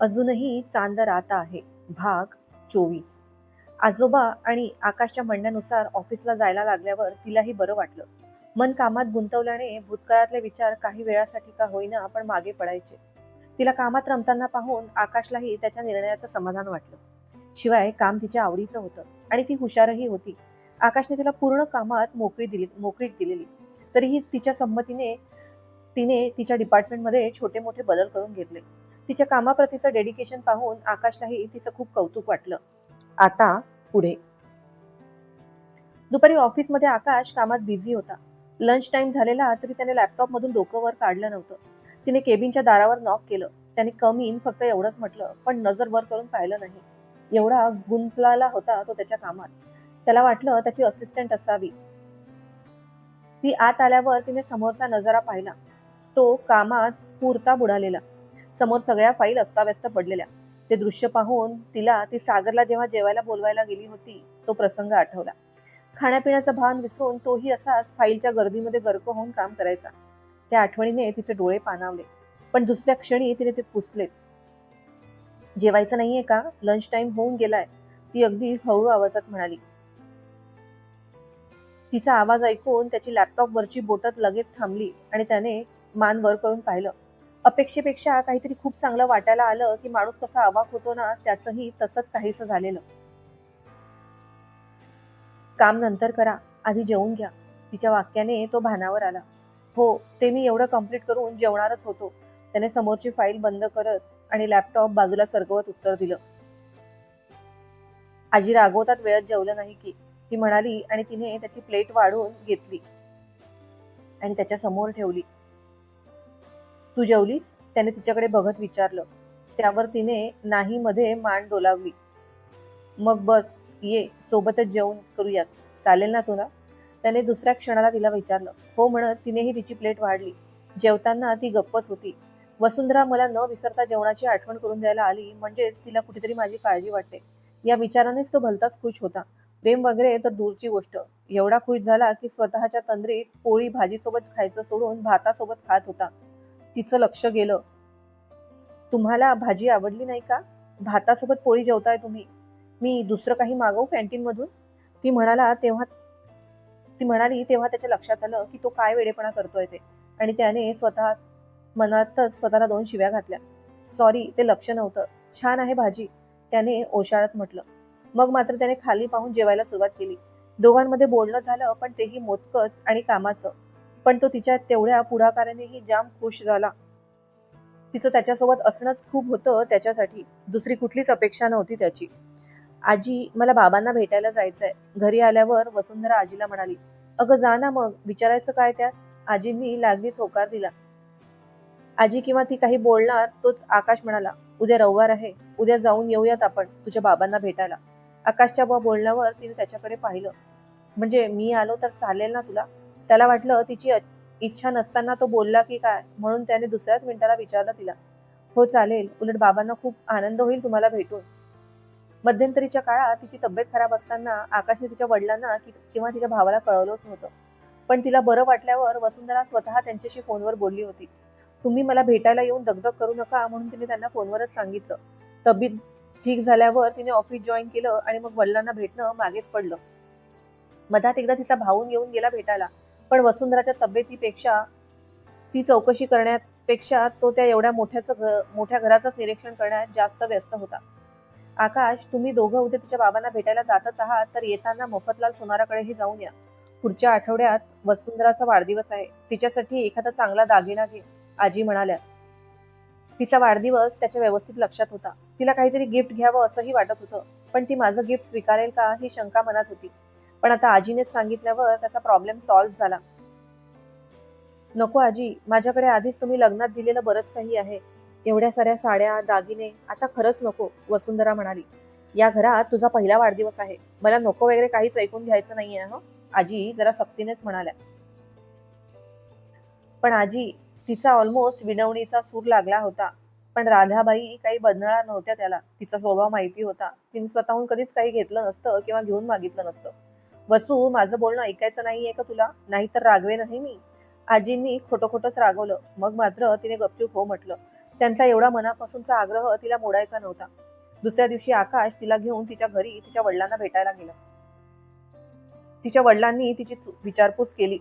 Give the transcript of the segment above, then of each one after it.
अजूनही चांद रात आहे. भाग चोवीस. आजोबा आणि आकाशच्या म्हणण्यानुसार ऑफिसला जायला लागल्यावर तिलाही बरं वाटलं. मन कामात गुंतवल्याने भूतकाळातले विचार काही वेळासाठी का होईना पण मागे पडायचे. तिला कामात रमताना पाहून आकाशलाही त्याच्या निर्णयाचं समाधान वाटलं. शिवाय काम तिच्या आवडीचं होतं आणि ती हुशारही होती. आकाशने तिला पूर्ण कामात मोकळी दिली मोकळीक दिलेली. तरीही तिच्या संमतीने तिने तिच्या डिपार्टमेंटमध्ये छोटे मोठे बदल करून घेतले. तिच्या कामाप्रतीचं डेडिकेशन पाहून आकाशलाही तिचं खूप कौतुक वाटलं. आता पुढे. दुपारी ऑफिसमध्ये आकाश कामात बिझी होता. लंच टाइम झालेला तरी त्याने लॅपटॉप मधून डोकं वर काढलं नव्हतं. तिने केबिनच्या दारावर नॉक केलं. त्याने कम इन फक्त एवढंच म्हटलं पण नजर वर करून पाहिलं नाही. एवढा गुंतलेला होता तो त्याच्या कामात. त्याला वाटलं त्याची असिस्टंट असावी. ती आत आल्यावर तिने समोरचा नजारा पाहिला. तो कामात पुरता बुडालेला. समोर सगळ्या फाईल अस्ताव्यस्त पडलेल्या. ते दृश्य पाहून तिला ती सागरला जेव्हा जेवायला बोलवायला गेली होती तो प्रसंग आठवला. खाण्यापिण्याचा भान विसरून तोही असाच फाईलच्या गर्दीमध्ये गर्क होऊन काम करायचा. त्या आठवणीने तिचे डोळे पाणावले पण दुसऱ्या क्षणी तिने ते पुसलेत. जेवायचं नाहीये का? लंच टाइम होऊन गेलाय. ती अगदी हळू आवाजात म्हणाली. तिचा आवाज ऐकून त्याची लॅपटॉप वरची बोटत लगेच थांबली आणि त्याने मान वर करून पाहिलं. अपेक्षेपेक्षा काहीतरी खूप चांगलं वाटायला आलं की माणूस कसा अवाक होतो ना त्याचंही तसंच काहीसं झालेलं. काम नंतर करा आधी जेवून घ्या. तिच्या वाक्याने तो भानावर आला. हो ते मी एवढं कंप्लीट करून जेवणारच होतो. त्याने समोरची फाईल बंद करत आणि लॅपटॉप बाजूला सरकवत उत्तर दिलं. आजी रागवतात वेळेत जेवलं नाही की. ती म्हणाली आणि तिने त्याची प्लेट वाढून घेतली. आणि त्याच्यासमोर ठेवली. तू जेवलीस? त्याने तिच्याकडे बघत विचारलं. त्यावर तिने नाही मध्ये मान डोलावली. मग बस ये सोबतच जेवण करूयात. चालेल ना तुला? त्याने दुसऱ्या क्षणाला तिला विचारलं. हो म्हणत तिनेही तिची प्लेट वाढली. जेवताना ती गप्पच होती. वसुंधरा मला न विसरता जेवणाची आठवण करून द्यायला आली म्हणजेच तिला कुठेतरी माझी काळजी वाटते. या विचारानेच तो भलताच खुश होता. प्रेम वगैरे तर दूरची गोष्ट. एवढा खुश झाला की स्वतःच्या तंद्रीत पोळी भाजी सोबत खायचं सोडून भातासोबत खात होता. तिचं लक्ष गेलं. तुम्हाला भाजी आवडली नाही का? भातासोबत पोळी जेवताय तुम्ही. मी दुसरं काही मागवू कॅन्टीन मधून ती म्हणाला तेव्हा ती म्हणाली तेव्हा त्याच्या लक्षात आलं की तो काय वेडेपणा करतोय ते. आणि त्याने स्वतः मनातच स्वतःला दोन शिव्या घातल्या. सॉरी ते लक्ष नव्हतं. छान आहे भाजी त्याने ओशाळत म्हटलं. मग मात्र त्याने खाली पाहून जेवायला सुरुवात केली. दोघांमध्ये बोलणं झालं पण तेही मोजकच आणि कामाचं. पण तो तिच्या तेवढ्या पुढाकारानेही जाम खुश झाला. तिचं त्याच्यासोबत असणंच खूप होतं त्याच्यासाठी. दुसरी कुठलीच अपेक्षा नव्हती त्याची. आजी मला बाबांना भेटायला जायचंय. घरी आल्यावर वसुंधरा आजीला म्हणाली अगं जा ना मग. विचारायचं काय त्यात? आजींनी लागलीच होकार दिला. आजी किंवा ती काही बोलणार तोच आकाश म्हणाला उद्या रविवार आहे. उद्या जाऊन येऊयात आपण तुझ्या बाबांना भेटायला. आकाशच्या बोलण्यावर तिने त्याच्याकडे पाहिलं. म्हणजे मी आलो तर चालेल ना तुला? त्याला वाटलं तिची इच्छा नसताना तो बोलला की काय? म्हणून त्याने दुसऱ्याच मिनिटाला विचारलं तिला. हो चालेल. उलट बाबांना खूप आनंद होईल तुम्हाला भेटून. मध्यंतरीच्या काळात तिची तब्येत खराब असताना आकाशने तिच्या वडिलांना किंवा तिच्या भावाला कळवलंच नव्हतं. पण तिला बरं वाटल्यावर वसुंधरा स्वतः त्यांच्याशी फोनवर बोलली होती. तुम्ही मला भेटायला येऊन दगदग करू नका म्हणून तिने त्यांना फोनवरच सांगितलं. तब्येत ठीक झाल्यावर तिने ऑफिस जॉईन केलं आणि मग वडिलांना भेटणं मागेच पडलं. मधात एकदा तिचा भाऊन येऊन गेला भेटायला. पण वसुंधराच्या तब्येतीपेक्षा ती चौकशी करण्यापेक्षा तो त्या एवढ्या मोठ्याचं मोठ्या घराचंच निरीक्षण करण्यात जास्त व्यस्त होता. आकाश तुम्ही दोघं उद्या तिच्या बाबांना भेटायला जातच आहात तर येताना मफतलाल सोनाराकडेही जाऊन या. पुढच्या आठवड्यात वसुंधराचा वाढदिवस आहे. तिच्यासाठी एखादा चांगला दागिना घे आजी म्हणाल्या. तिचा वाढदिवस त्याच्या व्यवस्थित लक्षात होता. तिला काहीतरी गिफ्ट घ्यावं असंही वाटत होतं पण ती माझं गिफ्ट स्वीकारेल का ही शंका मनात होती. पण आता आजीनेच सांगितल्यावर त्याचा प्रॉब्लेम सॉल्व्ह झाला. नको आजी माझ्याकडे आधीच तुम्ही लग्नात दिलेलं बरंच काही आहे. एवढ्या साऱ्या साड्या दागिने आता खरंच नको वसुंधरा म्हणाली. या घरात तुझा पहिला वाढदिवस आहे. मला नको वगैरे काहीच ऐकून घ्यायचं नाहीये हं? आजी जरा सक्तीनेच म्हणाल्या. पण आजी तिचा ऑलमोस्ट विनवणीचा सूर लागला होता. पण राधाबाई काही बदलणार नव्हत्या त्याला. तिचा स्वभाव माहिती होता. तिने स्वतःहून कधीच काही घेतलं नसतं किंवा घेऊन मागितलं नसतं. वसू माझं बोलणं ऐकायचं नाहीये का तुला? नाहीतर रागवे नाही मी. आजींनी खोटं खोटंच रागवलं. मग मात्र तिने गपचूप हो म्हटलं. त्यांचा एवढा मनापासूनचा आग्रह तिला मोडायचा नव्हता. दुसऱ्या दिवशी आकाश तिला घेऊन तिच्या घरी तिच्या वडिलांना भेटायला गेला. तिच्या वडिलांनी तिची विचारपूस केली.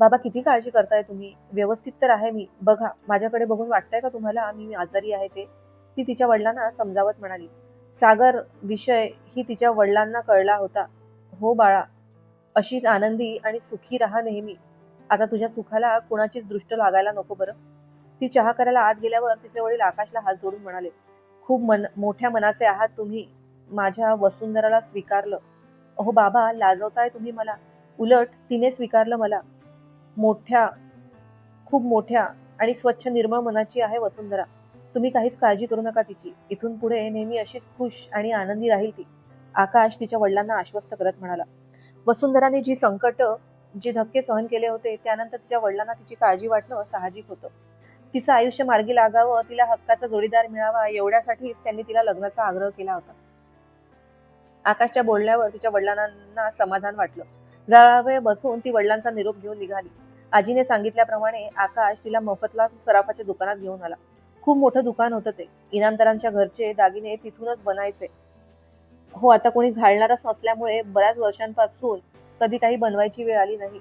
बाबा किती काळजी करताय तुम्ही? व्यवस्थित तर आहे मी. बघा माझ्याकडे बघून वाटतंय का तुम्हाला मी आजारी आहे ते? ती तिच्या वडिलांना समजावत म्हणाली. सागर विषय ही तिच्या वडिलांना कळला होता. हो बाळा अशीच आनंदी आणि सुखी राहा नेहमी. आता तुझ्या सुखाला कुणाचीच दृष्ट लागायला नको बरं. ती चहा करायला आत गेल्यावर तिचे वडील आकाशला हात जोडून म्हणाले खूप मन मोठ्या मनाचे आहात तुम्ही. माझ्या वसुंधराला स्वीकारलं. अहो बाबा लाजवताय तुम्ही मला. उलट तिने स्वीकारलं मला. मोठ्या खूप मोठ्या आणि स्वच्छ निर्मळ मनाची आहे वसुंधरा. तुम्ही काहीच काळजी करू नका तिची. इथून पुढे नेहमी अशीच खुश आणि आनंदी राहील ती. आकाश तिच्या वडिलांना आश्वस्त करत म्हणाला. वसुंधराने जी संकट जे धक्के सहन केले होते त्यानंतर तिच्या वडिलांना तिची काळजी वाटणं साहजिक होतं. तिचं आयुष्य मार्गी लागावं तिला हक्काचा जोडीदार मिळावा एवढ्यासाठीच त्यांनी तिला लग्नाचा आग्रह केला होता. आकाशच्या बोलण्यावर तिच्या वडिलांना समाधान वाटलं. जरा वेळ बसून ती वडिलांचा निरोप घेऊन निघाली. आजीने सांगितल्याप्रमाणे आकाश तिला मोफतला सराफाच्या दुकानात घेऊन आला. खूप मोठं दुकान होतं ते. इनामदारांच्या घरचे दागिने तिथूनच बनायचे. हो आता कोणी घालणारच नसल्यामुळे बऱ्याच वर्षांपासून कधी काही बनवायची वेळ आली नाही.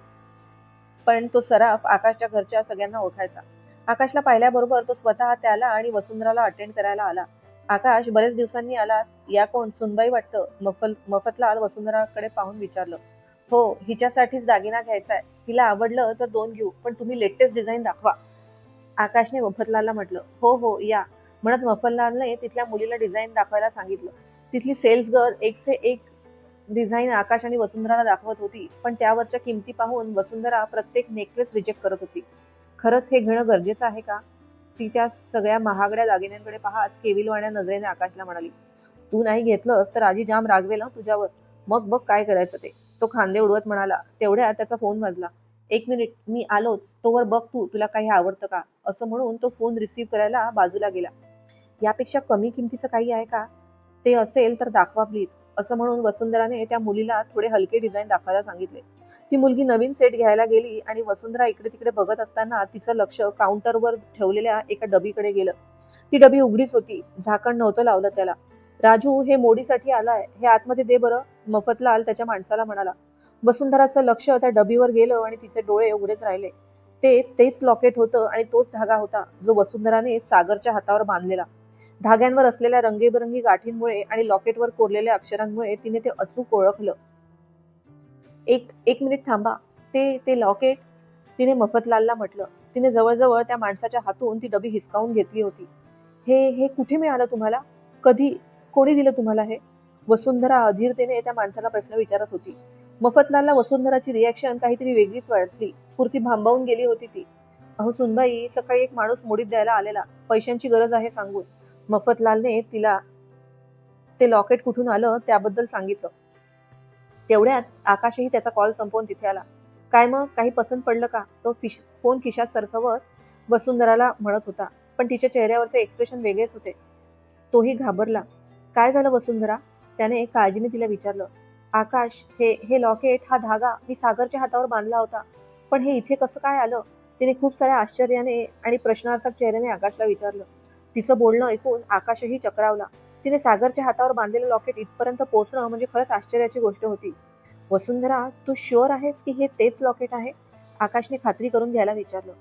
पण तो सराफ आकाशच्या घरच्या सगळ्यांना ओळखायचा. आकाशला पाहिल्याबरोबर तो स्वतः त्याला आणि वसुंधराला अटेंड करायला आला. आकाश बरेच दिवसांनी आलास या कोण? सुनबाई वाटतं मफल मफतलाल वसुंधराकडे पाहून विचारलं. हो हिच्यासाठीच दागिना घ्यायचा आहे तिला आवडलं तर दोन घेऊ पण तुम्ही लेटेस्ट डिझाईन दाखवा. आकाशने मफतलालला म्हटलं हो हो या. म्हणत मफतलालने तिथल्या मुलीला डिझाईन दाखवायला सांगितलं. तिथली सेल्स गर्ल एक से एक डिझाईन आकाश आणि वसुंधराला दाखवत होती. पण त्यावरच्या किमती पाहून वसुंधरा प्रत्येक नेकलेस रिजेक्ट करत होती. खरंच हे घेणं गरजेचं आहे का? ती त्या सगळ्या महागड्या दागिन्यांकडे पाहत केविलवाण्या नजरेने आकाशला म्हणाली तू नाही घेतलंस तर आजी जाम रागवेल तुझ्यावर. मग बघ काय करायचं ते. तो खांदे उडवत म्हणाला तेवढ्या त्याचा फोन वाजला एक मिनिट मी आलोच. तोवर बघ तू तुला काही आवडतं का? असं म्हणून तो फोन रिसीव्ह करायला बाजूला गेला. यापेक्षा कमी किमतीचं काही आहे का? ते असेल तर दाखवा प्लीज असं म्हणून वसुंधराने त्या मुलीला थोडे हलके डिझाईन दाखवायला सांगितले. ती मुलगी नवीन सेट घ्यायला गेली आणि वसुंधरा इकडे तिकडे बघत असताना तिचं लक्ष काउंटरवर ठेवलेल्या एका डबीकडे गेलं. ती डबी उघडीच होती. झाकण नव्हतं लावलं त्याला. राजू हे मोडीसाठी आलाय. हे आतमध्ये दे बरं. मफतलाल त्याच्या माणसाला म्हणाला. वसुंधराचं लक्ष त्या डबीवर गेलं आणि तिचे डोळे उघडेच राहिले. ते तेच लॉकेट होतं आणि तोच धागा होता जो वसुंधराने सागरच्या हातावर बांधलेला. धाग्यांवर असलेल्या रंगीबेरंगी गाठींमुळे आणि लॉकेटवर कोरलेल्या अक्षरांमुळे तिने ते अचूक ओळखलं. एक एक मिनिट थांबा. ते ते लॉकेट? तिने मफतलालला म्हटलं. तिने जवळजवळ त्या माणसाच्या हातून ती डबी हिसकावून घेतली होती. हे हे कुठे मिळालं तुम्हाला? कधी कोणी दिलं तुम्हाला हे? वसुंधरा अधीरतेने त्या माणसाला प्रश्न विचारत होती. मफतलालला वसुंधराची रिॲक्शन काहीतरी वेगळीच वाटली. पुरती भांबावून गेली होती ती. अहो सुनबाई सकाळी एक माणूस मोडीत द्यायला आलेला. पैशांची गरज आहे सांगून. मफतलालने तिला ते लॉकेट कुठून आलं त्याबद्दल सांगितलं. तेवढ्यात आकाशही त्याचा कॉल संपवून तिथे आला. काय मग? काही पसंत पडलं का? तो फिश फोन खिशात सरकवत वसुंधराला म्हणत होता. पण तिच्या चेहऱ्यावरचे एक्सप्रेशन वेगळेच होते. तोही घाबरला. काय झालं वसुंधरा? त्याने काळजीने तिला विचारलं. आकाश हे हे लॉकेट हा धागा मी सागरच्या हातावर बांधला होता. पण हे इथे कसं काय आलं? तिने खूप साऱ्या आश्चर्याने आणि प्रश्नार्थक चेहऱ्याने आकाशला विचारलं. तिचं बोलणं ऐकून आकाशही चक्रावला. तिने सागरच्या हातावर बांधलेलं लॉकेट इथपर्यंत पोहोचणं म्हणजे खरंच आश्चर्याची गोष्ट होती. वसुंधरा तू शुअर आहेस की हे तेच लॉकेट आहे? आकाशने खात्री करून घ्यायला विचारलं.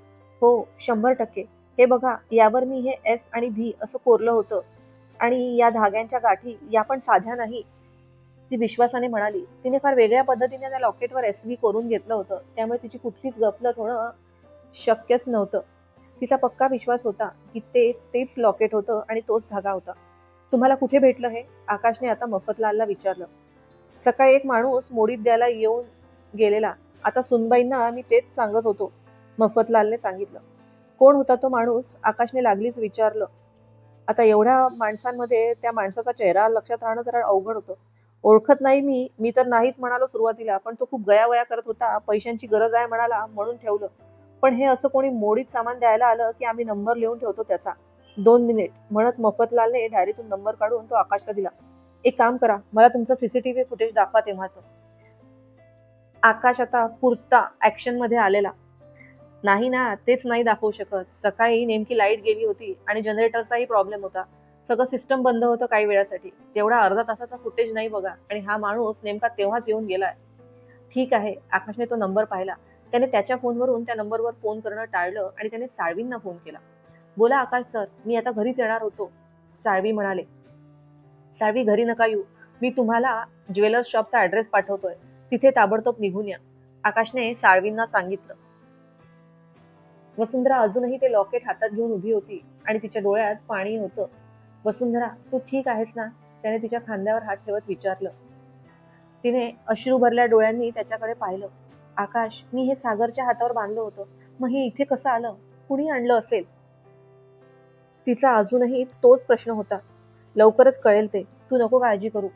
हो शंभर टक्के. हे बघा यावर मी हे एस आणि व्ही असं कोरलं होतं. आणि या धाग्यांच्या गाठी या पण साध्या नाही. ती विश्वासाने म्हणाली तिने फार वेगळ्या पद्धतीने त्या लॉकेटवर एस व्ही कोरून घेतलं होतं. त्यामुळे तिची कुठलीच गफलत होणं शक्यच नव्हतं. तिचा पक्का विश्वास होता की ते तेच लॉकेट होतं आणि तोच धागा होता. तुम्हाला कुठे भेटलं हे? आकाशने आता मफतलालला विचारलं. सकाळी एक माणूस मोडीत द्यायला येऊन गेलेला. आता सुनबाईंना मी तेच सांगत होतो मफतलालने सांगितलं. कोण होता तो माणूस? आकाशने लागलीच विचारलं. आता एवढ्या माणसांमध्ये त्या माणसाचा चेहरा लक्षात राहणं जरा अवघड होतं. ओळखत नाही मी मी तर नाहीच म्हणालो सुरुवातीला पण तो खूप गयावया करत होता पैशांची गरज आहे म्हणाला म्हणून ठेवलं. पण हे असं कोणी मोडीत सामान द्यायला आलं की आम्ही नंबर लिहून ठेवतो त्याचा. दोन मिनिट. म्हणत मफतलालने डायरीतून नंबर काढून तो आकाशला दिला. एक काम करा मला तुमचं सीसीटीव्ही फुटेज दाखवा तेव्हाच. आकाश आता पुरता ऍक्शनमध्ये आलेला. नाही ना तेच नाही दाखवू शकत. सकाळी नेमकी लाइट गेली होती आणि जनरेटरचाही प्रॉब्लेम होता. सगळं सिस्टम बंद होतं काही वेळासाठी. तेवढा अर्धा तासाचा फुटेज नाही बघा. आणि हा माणूस नेमका तेव्हाच येऊन गेलाय. ठीक आहे आकाशने तो नंबर पाहिला. त्याने त्याच्या फोनवरून त्या नंबरवर फोन करणं टाळलं आणि त्याने साळवींना फोन केला. बोला आकाश सर मी आता घरीच येणार होतो. साळवी म्हणाले साळवी घरी नका येऊ. मी तुम्हाला ज्वेलर्स शॉपचा ऍड्रेस पाठवतोय. तिथे ताबडतोब निघून या. आकाशने साळवींना सांगितलं. वसुंधरा अजूनही ते लॉकेट हातात घेऊन उभी होती आणि तिच्या डोळ्यात पाणी होतं. वसुंधरा तू ठीक आहेस ना? त्याने तिच्या खांद्यावर हात ठेवत विचारलं. तिने अश्रू भरल्या डोळ्यांनी त्याच्याकडे पाहिलं. आकाश मी हे सागरच्या हातावर बांधलं होतं. मग हे इथे कसं आलं? कुणी आणलं असेल? तिचा अजूनही तोच प्रश्न होता. लवकरच कळेल ते. तू नको काळजी करू.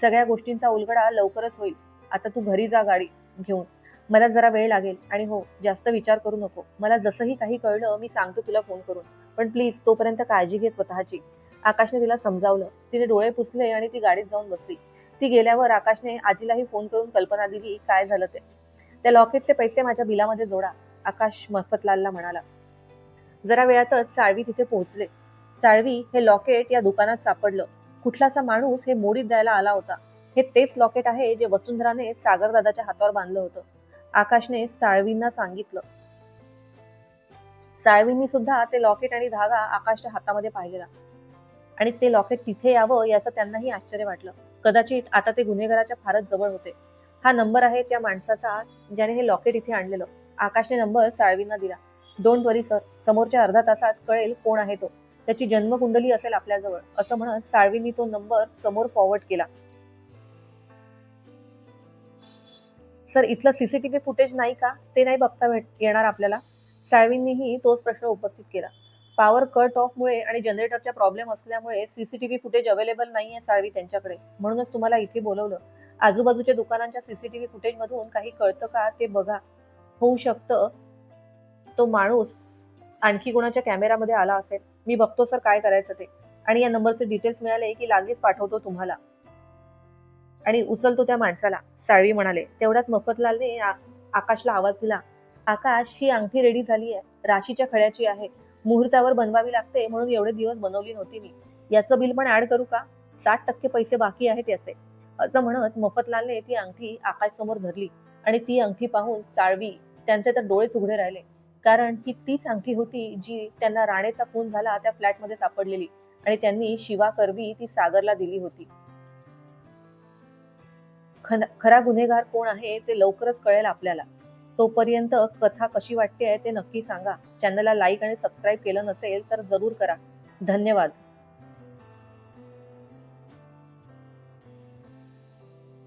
सगळ्या गोष्टींचा उलगडा लवकरच होईल. आता तू घरी जा गाडी घेऊन. मला जरा वेळ लागेल आणि हो जास्त विचार करू नको. मला जसंही काही कळलं मी सांगतो तुला फोन करून. पण प्लीज तोपर्यंत काळजी घे स्वतःची. आकाशने तिला समजावलं. तिने डोळे पुसले आणि ती गाडीत जाऊन बसली. ती गेल्यावर आकाशने आजीलाही फोन करून कल्पना दिली काय झालं ते. त्या लॉकेटचे पैसे माझ्या बिलामध्ये जोडा. आकाश मफतलालला म्हणाला. जरा वेळातच साळवी तिथे पोहोचले. साळवी हे लॉकेट या दुकानात सापडलं. कुठलासा माणूस हे मोडीत द्यायला आला होता. हे तेच लॉकेट आहे जे वसुंधराने सागर दादाच्या हातावर बांधलं होतं. आकाशने साळवींना सांगितलं. साळवींनी सुद्धा ते लॉकेट आणि धागा आकाशच्या हातामध्ये पाहिलेला. आणि ते लॉकेट तिथे यावं याचं त्यांनाही आश्चर्य वाटलं. कदाचित आता ते गुन्हेगाराच्या फारच जवळ होते. हा नंबर आहे त्या माणसाचा ज्याने हे लॉकेट इथे आणलेलं. आकाशने नंबर साळवींना दिला. डोंट वरी सर समोरच्या अर्धा तासात कळेल कोण आहे तो. त्याची जन्मकुंडली असेल आपल्याजवळ असं म्हणत साळवींनी तो नंबर समोर फॉरवर्ड केला. सर इथलं सीसीटीव्ही फुटेज नाही का? ते नाही बघता भेट येणार आपल्याला? साळवींनीही तोच प्रश्न उपस्थित केला. पॉवर कट ऑफ मुळे आणि जनरेटरचा प्रॉब्लेम असल्यामुळे सीसीटीव्ही फुटेज अवेलेबल नाहीये साळवी त्यांच्याकडे. म्हणूनच तुम्हाला इथे बोलवलं. आजूबाजूच्या दुकानांच्या सीसीटीव्ही फुटेज मधून काही कळतं का? ते बघा. होऊ शकतं. तो माणूस आणखी कोणाच्या कॅमेरामध्ये आला असेल? मी बघतो सर काय करायचं ते. आणि या नंबरचे डिटेल्स मिळाले की लागेच पाठवतो तुम्हाला. आणि उचलतो त्या माणसाला. साळवी म्हणाले तेवढ्यात मफतलालने आकाशला आवाज दिला. आकाश ही अंगठी रेडी झाली आहे. राशीच्या खड्याची आहे. मुहूर्तावर बनवावी लागते म्हणून एवढे दिवस बनवली नव्हती मी. याचं बिल पण ऍड करू का? साठ टक्के पैसे बाकी आहेत याचे. असं म्हणत मफतलालने ती अंगठी आकाश समोर धरली आणि ती अंगठी पाहून साळवी त्यांचे तर डोळेच उघडे राहिले. कारण ही तीच अंगठी होती जी त्यांना राणेचा खून झाला त्या फ्लॅटमध्ये सापडलेली आणि त्यांनी शिवा करवी ती सागरला दिली होती. खरा गुन्हेगार कोण आहे ते लवकरच कळेल आपल्याला. तोपर्यंत कथा कशी वाटते ते नक्की सांगा. चॅनलला लाईक आणि सबस्क्राईब केलं नसेल तर जरूर करा. धन्यवाद.